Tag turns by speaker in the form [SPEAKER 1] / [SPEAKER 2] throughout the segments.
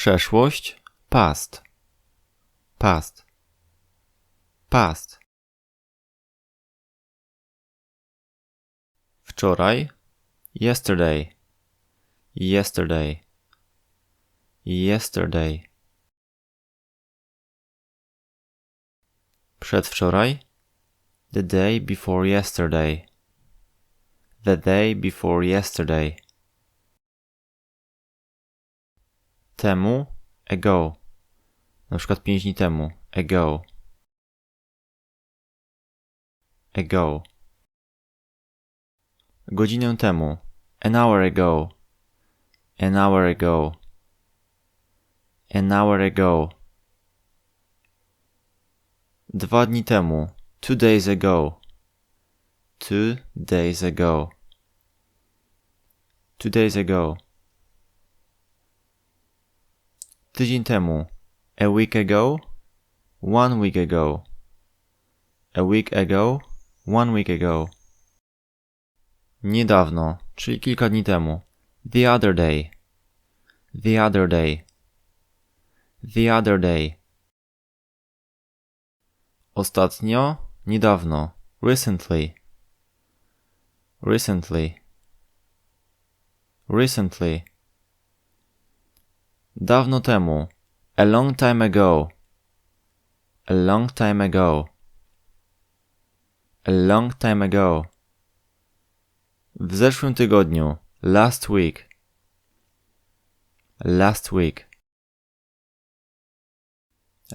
[SPEAKER 1] Przeszłość past. Past. Past. Wczoraj yesterday. Yesterday. Yesterday. Przedwczoraj the day before yesterday. The day before yesterday. Temu ago. Na przykład pięć dni temu. Ago. Ago. Godzinę temu. An hour ago. An hour ago. An hour ago. Dwa dni temu. Two days ago. Two days ago. Two days ago. Tydzień temu. A week ago. One week ago. A week ago. One week ago. Niedawno, czyli kilka dni temu. The other day. The other day. The other day. Ostatnio, niedawno. Recently. Recently. Recently. Dawno temu. A long time ago. A long time ago. A long time ago. W zeszłym tygodniu. Last week. Last week.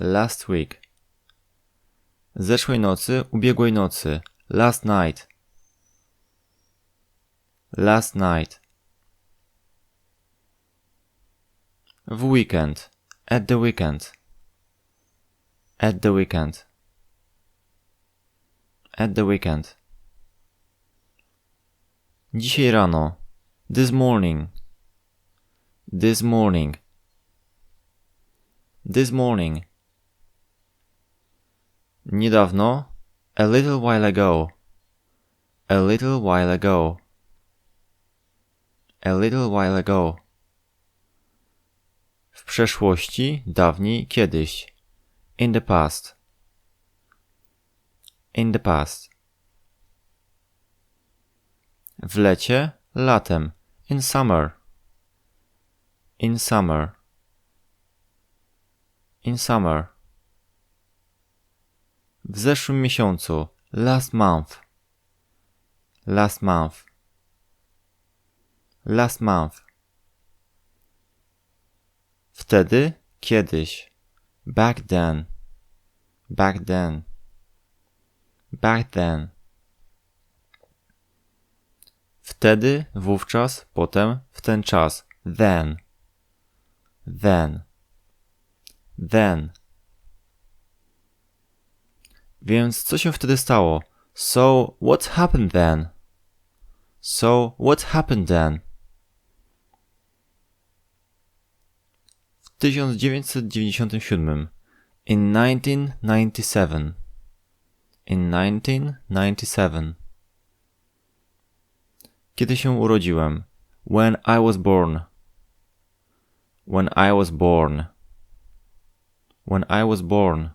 [SPEAKER 1] Last week. Zeszłej nocy, ubiegłej nocy. Last night. Last night. W weekend. At the weekend. At the weekend. At the weekend. Dzisiaj rano. This morning. This morning. This morning. Niedawno. A little while ago. A little while ago. A little while ago. W przeszłości, dawniej, kiedyś. In the past. In the past. W lecie, latem. In summer. In summer. In summer. W zeszłym miesiącu. Last month. Last month. Last month. Wtedy, kiedyś. Back then. Back then. Back then. Wtedy, wówczas, potem, w ten czas. Then. Then. Then. Więc co się wtedy stało? So, what happened then? So, what happened then? 1997. In 1997. In 1997. Kiedy się urodziłem? When I was born. When I was born. When I was born.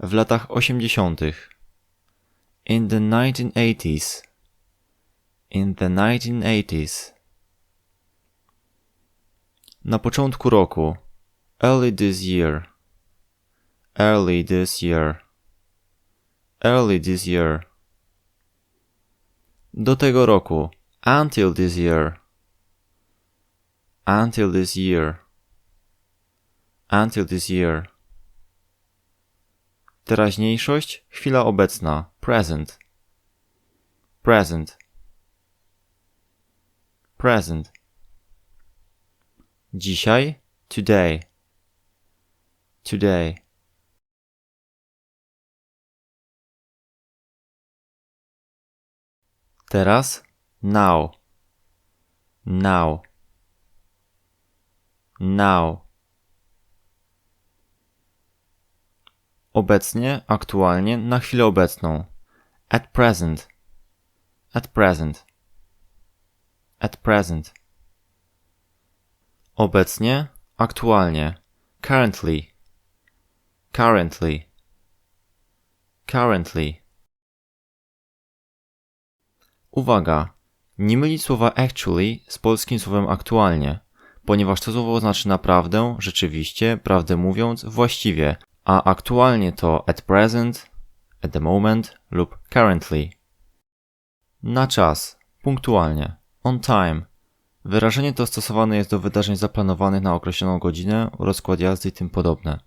[SPEAKER 1] W latach osiemdziesiątych. In the 1980s. In the 1980s. Na początku roku. Early this year. Early this year. Early this year. Do tego roku. Until this year. Until this year. Until this year. Teraźniejszość, chwila obecna. Present. Present. Present. Dzisiaj. Today. Today. Teraz. Now. Now. Now. Obecnie, aktualnie, na chwilę obecną. At present. At present. At present. Obecnie, aktualnie. Currently. Currently. Currently. Uwaga! Nie mylić słowa actually z polskim słowem aktualnie, ponieważ to słowo znaczy naprawdę, rzeczywiście, prawdę mówiąc, właściwie, a aktualnie to at present, at the moment lub currently. Na czas, punktualnie, on time. Wyrażenie to stosowane jest do wydarzeń zaplanowanych na określoną godzinę, rozkład jazdy i tym podobne.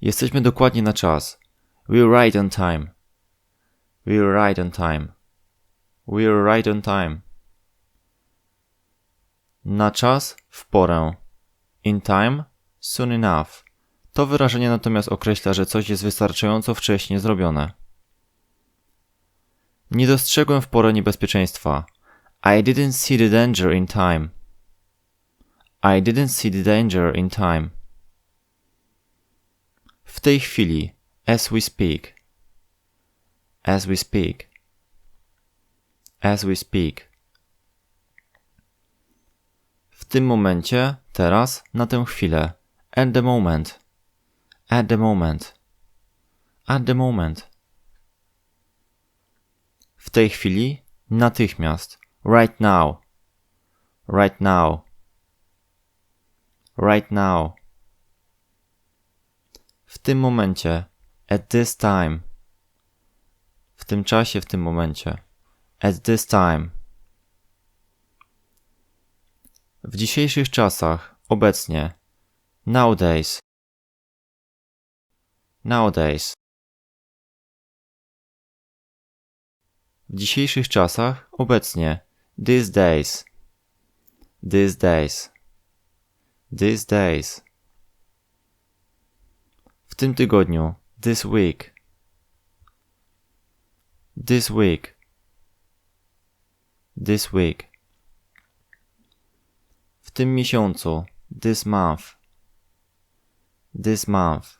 [SPEAKER 1] Jesteśmy dokładnie na czas. We're right on time. We're right on time. We're right on time. Na czas, w porę. In time, soon enough. To wyrażenie natomiast określa, że coś jest wystarczająco wcześnie zrobione. Nie dostrzegłem w porę niebezpieczeństwa. I didn't see the danger in time. I didn't see the danger in time. W tej chwili, as we speak. As we speak. As we speak. W tym momencie, teraz, na tę chwilę. At the moment. At the moment. At the moment. W tej chwili, natychmiast. Right now. Right now. Right now. W tym momencie. At this time. W tym czasie, w tym momencie. At this time. W dzisiejszych czasach, obecnie. Nowadays. Nowadays. W dzisiejszych czasach, obecnie. These days. These days. These days. W tym tygodniu. This week. This week. This week. W tym miesiącu. This month. This month.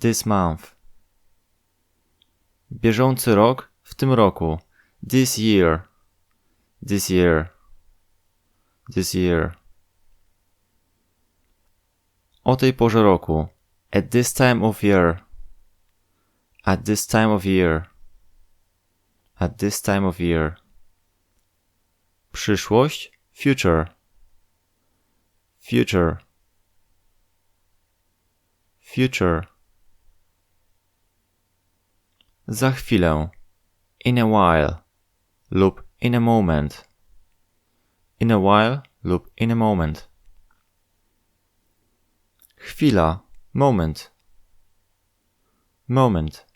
[SPEAKER 1] This month. Bieżący rok w tym roku. This year. This year. This year. O tej porze roku. At this time of year. At this time of year. At this time of year. Przyszłość. Future. Future. Future. Za chwilę. In a while. Lub in a moment. In a while lub in a moment. Chwila. Moment. Moment.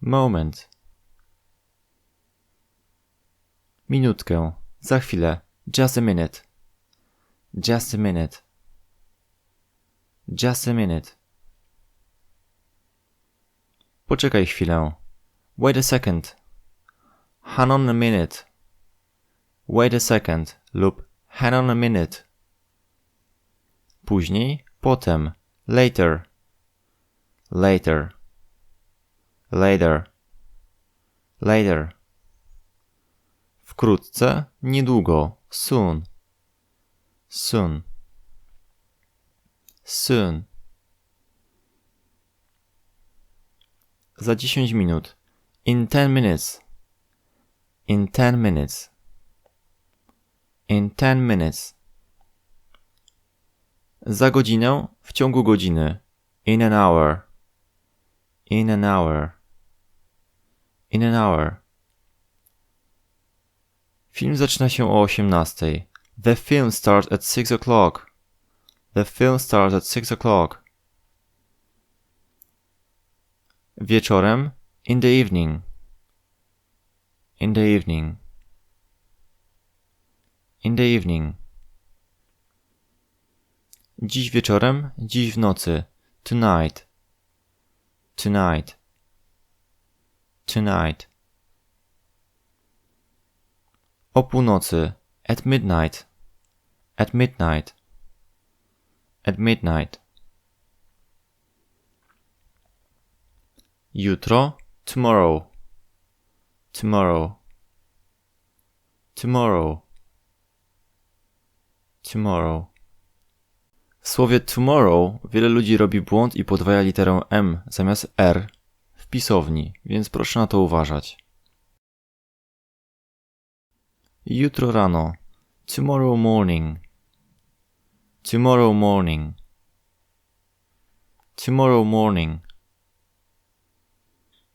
[SPEAKER 1] Moment. Minutkę. Za chwilę. Just a minute. Just a minute. Just a minute. Poczekaj chwilę. Wait a second. Hang on a minute. Wait a second lub hang on a minute. Później, potem, later. Later. Later. Later. Wkrótce, niedługo, soon. Soon. Soon. Za 10 minut. In 10 minutes. In 10 minutes. In 10 minutes. Za godzinę, w ciągu godziny. In an hour. In an hour. In an hour. Film zaczyna się o 18. The film starts at 6 o'clock. The film starts at 6 o'clock. Wieczorem. In the evening. In the evening. In the evening. Dziś wieczorem, dziś w nocy. Tonight. Tonight. Tonight. O północy. At midnight. At midnight. At midnight. Jutro. Tomorrow. Tomorrow. tomorrow, tomorrow. W słowie tomorrow wiele ludzi robi błąd i podwaja literę M zamiast R w pisowni, więc proszę na to uważać. Jutro rano. Tomorrow morning. Tomorrow morning. Tomorrow morning.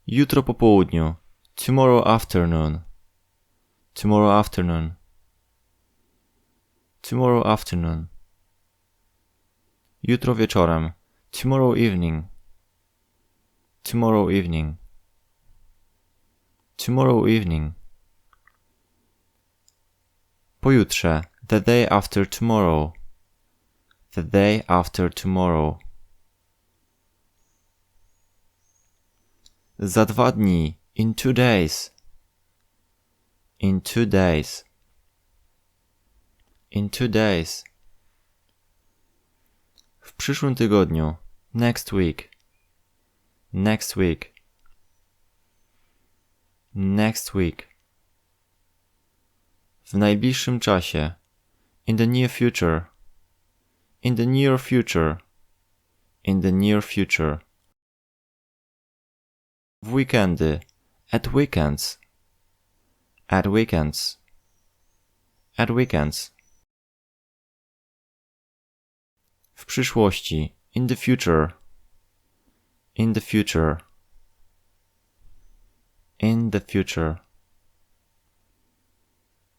[SPEAKER 1] Jutro po południu. Tomorrow afternoon. Tomorrow afternoon. Tomorrow afternoon. Jutro wieczorem. Tomorrow evening. Tomorrow evening. Tomorrow evening. Pojutrze. The day after tomorrow. The day after tomorrow. Za dwa dni. In two days. In two days. In two days. W przyszłym tygodniu. Next week. Next week. Next week. W najbliższym czasie. In the near future. In the near future. In the near future. W weekendy. At weekends. At weekends. At weekends. W przyszłości. In the future. In the future. In the future.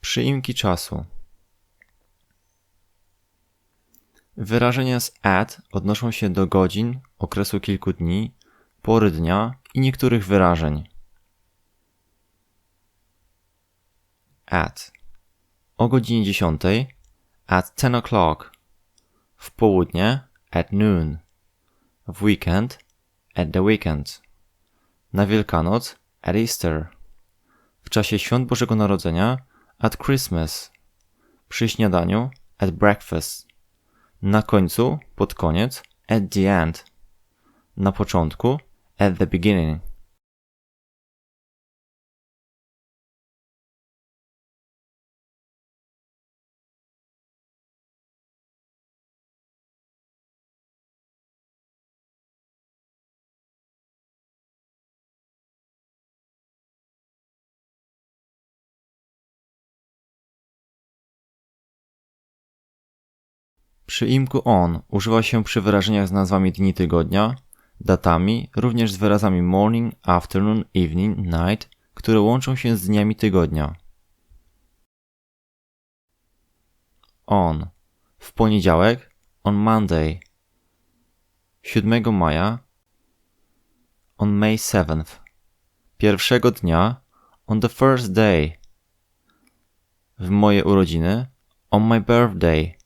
[SPEAKER 1] Przyimki czasu. Wyrażenia z at odnoszą się do godzin, okresu kilku dni, pory dnia i niektórych wyrażeń. At. O godzinie 10. At 10 o'clock. W południe. At noon. W weekend. At the weekend. Na Wielkanoc. At Easter. W czasie świąt Bożego Narodzenia. At Christmas. Przy śniadaniu. At breakfast. Na końcu, pod koniec. At the end. Na początku. At the beginning. Przyimku on używa się przy wyrażeniach z nazwami dni tygodnia, datami, również z wyrazami morning, afternoon, evening, night, które łączą się z dniami tygodnia. On. W poniedziałek, on Monday. 7 maja, on May 7th. Pierwszego dnia, on the first day. W moje urodziny, on my birthday.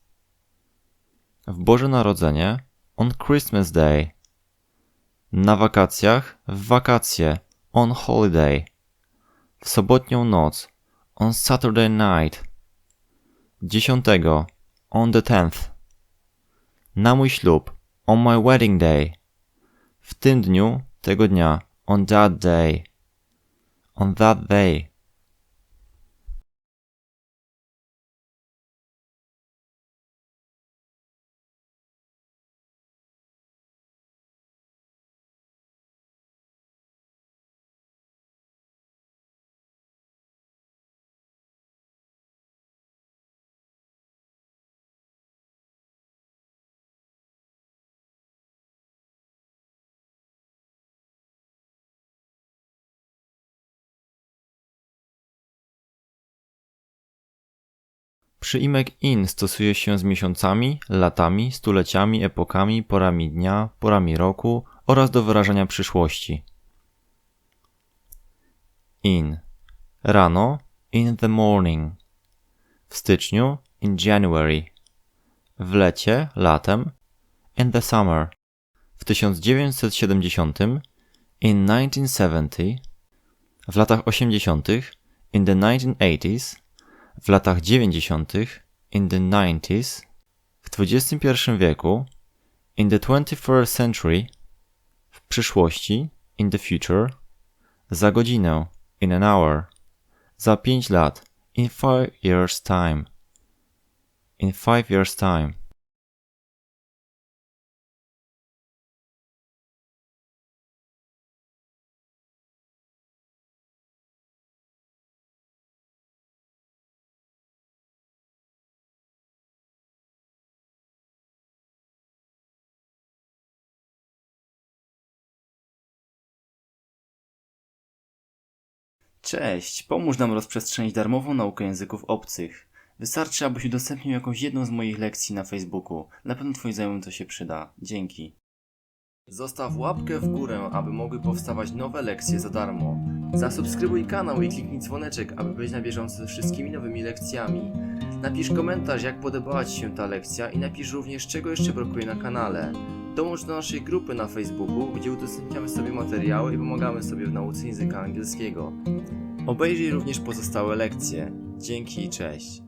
[SPEAKER 1] W Boże Narodzenie, on Christmas Day. Na wakacjach, w wakacje, on holiday. W sobotnią noc, on Saturday night. Dziesiątego, on the tenth. Na mój ślub, on my wedding day. W tym dniu, tego dnia, on that day. On that day. Przyimek in stosuje się z miesiącami, latami, stuleciami, epokami, porami dnia, porami roku oraz do wyrażania przyszłości. In. Rano in the morning. W styczniu in January. W lecie, latem in the summer. W 1970 in 1970. W latach 80 in the 1980s w latach 90. in the 90s, w XXI wieku, in the 21st century, w przyszłości, in the future, za godzinę, in an hour, za 5 lat, In five years' time. In five years' time.
[SPEAKER 2] Cześć, pomóż nam rozprzestrzenić darmową naukę języków obcych. Wystarczy, abyś udostępnił jakąś jedną z moich lekcji na Facebooku. Na pewno Twoim znajomym to się przyda. Dzięki. Zostaw łapkę w górę, aby mogły powstawać nowe lekcje za darmo. Zasubskrybuj kanał i kliknij dzwoneczek, aby być na bieżąco ze wszystkimi nowymi lekcjami. Napisz komentarz, jak podobała Ci się ta lekcja i napisz również, czego jeszcze brakuje na kanale. Dołącz do naszej grupy na Facebooku, gdzie udostępniamy sobie materiały i pomagamy sobie w nauce języka angielskiego. Obejrzyj również pozostałe lekcje. Dzięki i cześć.